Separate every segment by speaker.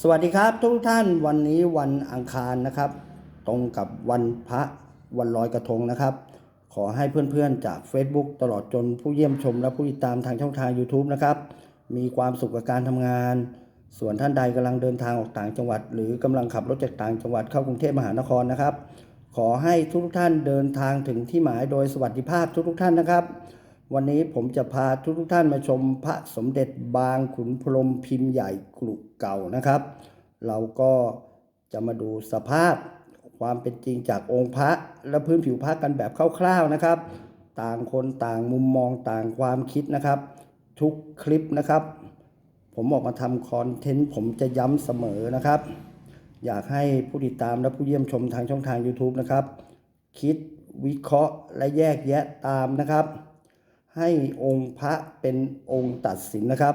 Speaker 1: สวัสดีครับทุกท่านวันนี้วันอังคารนะครับ ตรงกับวันพระวันลอยกระทงนะครับ ขอให้เพื่อนๆจาก Facebook ตลอดจนผู้เยี่ยมชมและผู้ติดตามทางช่องทาง YouTube นะครับ มีความสุขกับการทำงาน ส่วนท่านใดกำลังเดินทางออกต่างจังหวัด หรือกำลังขับรถจากต่างจังหวัดเข้ากรุงเทพมหานครนะครับ ขอให้ทุกท่านเดินทางถึงที่หมายโดยสวัสดิภาพทุกๆท่านนะครับ วันนี้ผมจะพาทุกท่านมาชมพระสมเด็จบางขุนพรหมพิมพ์ใหญ่กรุเก่านะครับ เราก็จะมาดูสภาพความเป็นจริงจากองค์พระและพื้นผิวพระกันแบบคร่าวๆนะครับ ต่างคนต่างมุมมองต่างความคิดนะครับ ทุกคลิปนะครับ ผมออกมาทำคอนเทนต์ผมจะย้ำเสมอนะครับ อยากให้ผู้ติดตามและผู้เยี่ยมชมทางช่องทาง YouTube นะครับ คิดวิเคราะห์และแยกแยะตามนะครับ ให้องค์พระเป็นองค์ตัดสินนะครับ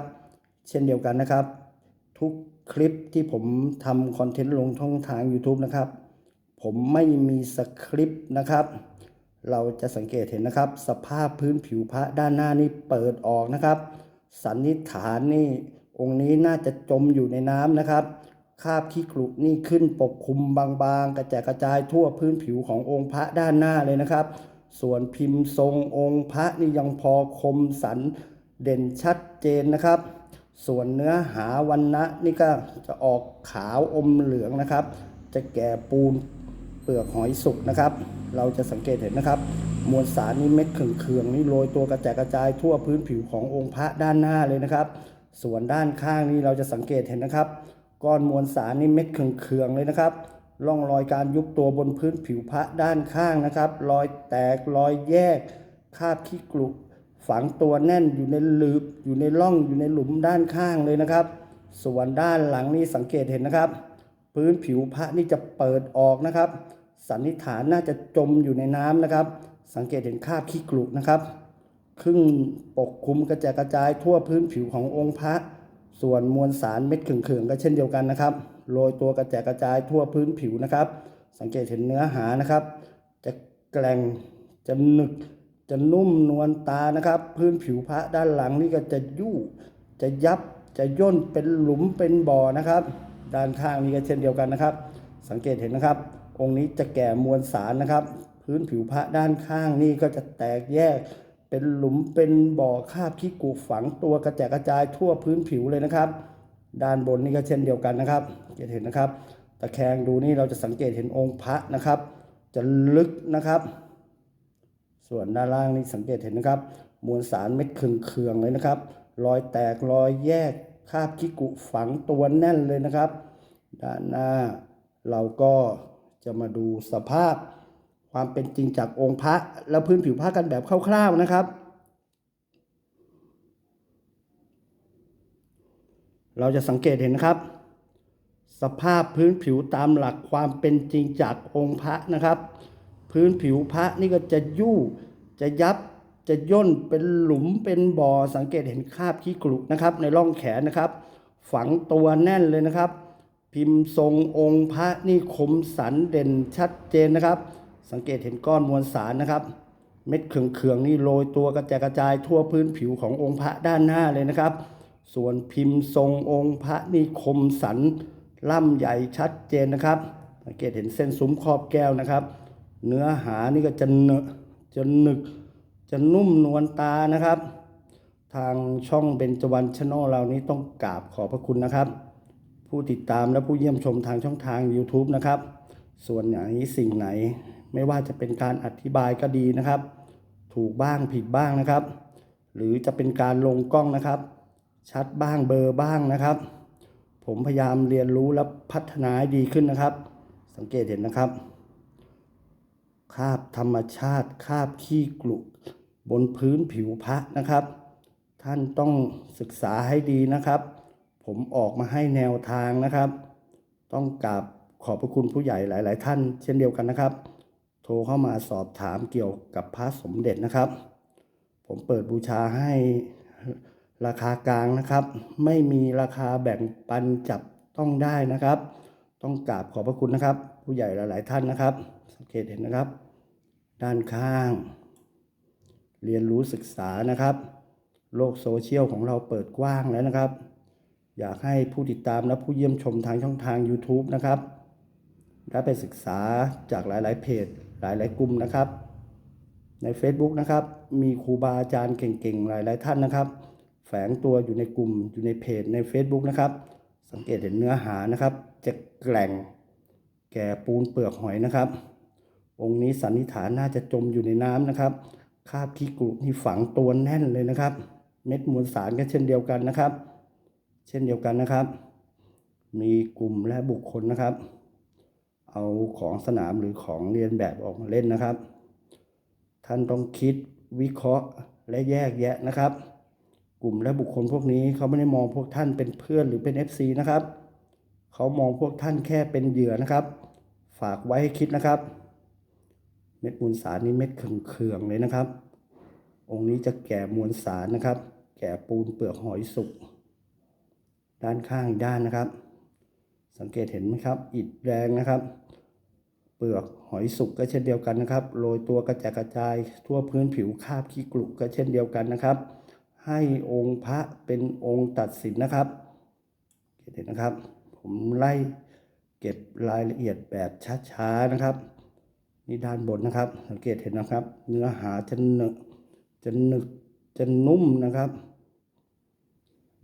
Speaker 1: เช่นเดียวกันนะครับ ทุกคลิปที่ผมทำคอนเทนต์ลงช่องทาง YouTube นะครับ ผมไม่มีสคริปต์นะครับ เราจะสังเกตเห็นนะครับ สภาพพื้นผิวพระด้านหน้านี่เปิดออกนะครับ สันนิษฐานนี่องค์นี้น่าจะจมอยู่ในน้ำนะครับคาบขี้กรุนี่ขึ้นปกคลุมบางๆ กระจายกระจายทั่วพื้นผิวขององค์พระด้านหน้าเลยนะครับ ส่วนพิมพ์ทรงองค์พระนี่ยังพอคมสันเด่นชัดเจนนะครับ ส่วนเนื้อหาวันนะนี่ก็จะออกขาวอมเหลืองนะครับ จะแก่ปูนเปลือกหอยสุกนะครับ เราจะสังเกตเห็นนะครับ มวลสารนี่เม็ดเขืองๆนี่โรยตัวกระจายกระจายทั่วพื้นผิวขององค์พระด้านหน้าเลยนะครับ ส่วนด้านข้างนี่เราจะสังเกตเห็นนะครับ ก้อนมวลสารนี่เม็ดเขืองๆเลยนะครับ ร่องรอยการยุบตัวบนพื้นผิวพระด้านข้างนะครับ รอยแตกรอยแยกคาบขี้กรุฝังตัวแน่นอยู่ในหลืบอยู่ในร่องอยู่ในหลุมด้านข้างเลยนะครับ ส่วนด้านหลังนี่สังเกตเห็นนะครับ พื้นผิวพระนี่จะเปิดออกนะครับ สันนิษฐานน่าจะจมอยู่ในน้ำนะครับ สังเกตเห็นคาบขี้กรุนะครับครึ่งปกคลุมกระจายกระจายทั่วพื้นผิวขององค์พระ ส่วนมวลสารเม็ดเขื่องๆก็เช่นเดียวกันนะครับ โรยตัวกระจายกระจายทั่วพื้นผิวนะครับ สังเกตเห็นเนื้อหานะครับ จะแกร่งจะหนึกจะนุ่มนวลตานะครับ พื้นผิวพระด้านหลังนี่ก็จะยู่จะยับจะย่นเป็นหลุมเป็นบ่อนะครับ ด้านข้างนี่ก็เช่นเดียวกันนะครับ สังเกตเห็นนะครับ องค์นี้จะแก่มวลสารนะครับ พื้นผิวพระด้านข้างนี่ก็จะแตกแยก เป็นหลุมเป็นบ่อคาบขี้กุฝังตัวกระจายกระจายทั่วพื้นผิวเลยนะครับ ด้านบนนี่ก็เช่นเดียวกันนะครับจะเห็นนะครับ ตะแคงดูนี่เราจะสังเกตเห็นองค์พระนะครับ จะลึกนะครับ ส่วนด้านล่างนี่สังเกตเห็นนะครับ มวลสารเม็ดเคืองๆเลยนะครับ รอยแตกรอยแยกคาบขี้กุฝังตัวแน่นเลยนะครับ ด้านหน้าเราก็จะมาดูสภาพความเป็นจริงจากองค์พระและพื้นผิวพระกันแบบคร่าวๆนะครับ เราจะสังเกตเห็นนะครับ สภาพพื้นผิวตามหลักความเป็นจริงจากองค์พระนะครับ พื้นผิวพระนี่ก็จะยู่จะยับจะย่นเป็นหลุมเป็นบ่อสังเกตเห็นคราบขี้กรุนะครับ ในร่องแขนนะครับ ฝังตัวแน่นเลยนะครับ พิมพ์ทรงองค์พระนี่คมสันเด่นชัดเจนนะครับ สังเกตเห็นก้อนมวลสารนะครับ เม็ดเขืองๆนี่โรยตัวกระจายกระจายทั่วพื้นผิวขององค์พระด้านหน้าเลยนะครับ ส่วนพิมพ์ทรงองค์พระนี่คมสันล่ำใหญ่ชัดเจนนะครับสังเกตเห็นเส้นซุ้มครอบแก้วนะครับ เนื้อหานี่ก็จะเนอจะหนึกจะนุ่มนวลตานะครับ ทางช่องเบญจวรรณชนอลเรานี้ต้องกราบขอบพระคุณนะครับ ผู้ติดตามและผู้เยี่ยมชมทางช่องทาง YouTube นะครับ ส่วนไหนสิ่งไหนไม่ว่าจะเป็นการอธิบายก็ดีนะครับ ถูกบ้างผิดบ้างนะครับ หรือจะเป็นการลงกล้องนะครับ ชัดบ้างเบลอบ้างนะครับ ผมพยายามเรียนรู้และพัฒนาให้ดีขึ้นนะครับ สังเกตเห็นนะครับ คาบธรรมชาติคาบขี้กลุบนพื้นผิวพระนะครับ ท่านต้องศึกษาให้ดีนะครับ ผมออกมาให้แนวทางนะครับ ต้องกราบขอบพระคุณผู้ใหญ่หลาย ๆ ท่าน เช่นเดียวกันนะครับ โทรเข้ามาสอบถามเกี่ยวกับพระสมเด็จนะครับ ผมเปิดบูชาให้ ราคากลางนะครับ ไม่มีราคาแบ่งปันจับต้องได้นะครับ ต้องกราบขอบพระคุณนะครับ ผู้ใหญ่หลาย ๆ ท่านนะครับ สังเกตเห็นนะครับ ด้านข้าง เรียนรู้ศึกษานะครับ โลกโซเชียลของเราเปิดกว้างแล้วนะครับ อยากให้ผู้ติดตามและผู้เยี่ยมชมทางช่องทาง YouTube นะครับได้ไปศึกษาจากหลาย ๆ เพจหลาย ๆ กลุ่มนะครับ ใน Facebook นะครับ มีครูบาอาจารย์เก่ง ๆ หลาย ๆ ท่านนะครับ แฝงตัวอยู่ในกลุ่มอยู่ในเพจใน Facebook นะครับ สังเกตเห็นเนื้อหานะครับ จะแกร่งแก่ปูนเปลือกหอยนะครับ องค์นี้สันนิษฐานน่าจะจมอยู่ในน้ำนะครับคาบขี้กรุนี่ฝังตัวแน่นเลยนะครับ เม็ดมวลสารก็เช่นเดียวกันนะครับ เช่นเดียวกันนะครับ มีกลุ่มและบุคคลนะครับ เอาของสนามหรือของเรียนแบบออกมาเล่นนะครับ ท่านต้องคิดวิเคราะห์และแยกแยะนะครับ กลุ่มและบุคคลพวกนี้เขาไม่ได้มองพวกท่านเป็นเพื่อนหรือเป็น FC นะครับ เขามองพวกท่านแค่เป็นเหยื่อนะครับ ฝากไว้ให้คิดนะครับ เม็ดมวลสารนี้เม็ดเคืองๆเลยนะครับ องค์นี้จะแก่มวลสารนะครับ แก่ปูนเปลือกหอยสุก ด้านข้างด้านนะครับ สังเกตเห็นไหมครับ อิฐแดงนะครับ เปลือกหอยสุกก็เช่นเดียวกันนะครับ โรยตัวกระจายกระจายทั่วพื้นผิวคาบขี้กลุกก็เช่นเดียวกันนะครับ ให้องค์พระเป็นองค์ตัดสินนะครับเห็นนะครับ ผมไล่เก็บรายละเอียดแบบช้าๆนะครับ นี่ด้านบนนะครับ สังเกตเห็นนะครับ เนื้อหาจะหนึกจะหนึกจะนุ่มนะครับ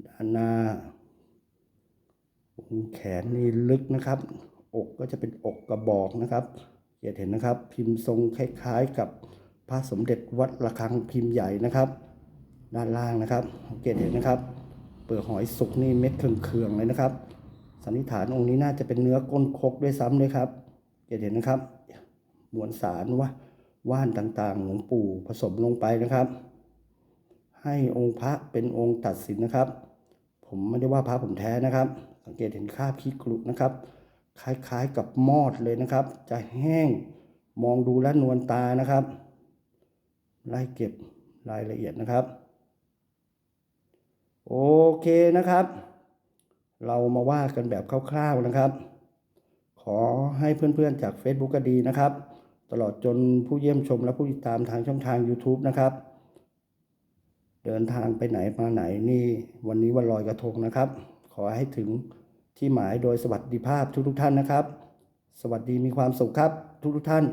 Speaker 1: ด้านหน้าองค์แขนนี่ลึกนะครับ อกก็จะเป็นอกกระบอกนะครับเห็นนะครับ พิมพ์ทรงคล้ายๆกับพระสมเด็จวัดระฆังพิมพ์ใหญ่นะครับ ด้านล่างนะครับสังเกตเห็นนะครับ เปลือกหอยสุกนี่เม็ดเคืองๆเลยนะครับ สันนิษฐานองค์นี้น่าจะเป็นเนื้อก้นคกด้วยซ้ำเลยครับเกตเห็นนะครับมวลสารว่าว่านต่างๆหลวงปู่ผสมลงไปนะครับ ให้องค์พระเป็นองค์ตัดสินนะครับ ผมไม่ได้ว่าพระผมแท้นะครับ สังเกตเห็นคราบขี้กรุนะครับ คล้ายๆกับมอดเลยนะครับ จะแห้งมองดูและนวลตานะครับ ไล่เก็บรายละเอียดนะครับ โอเคนะครับ เรามาว่ากันแบบคร่าวๆนะครับ ขอให้เพื่อนๆจาก Facebook ก็ดีนะครับ ตลอดจนผู้เยี่ยมชมและผู้ติดตามทางช่องทาง YouTube นะครับ เดินทางไปไหนมาไหนนี่วันนี้วันลอยกระทงนะครับ ขอให้ถึงที่หมายโดยสวัสดิภาพทุกๆท่านนะครับ สวัสดีมีความสุขครับทุกๆท่าน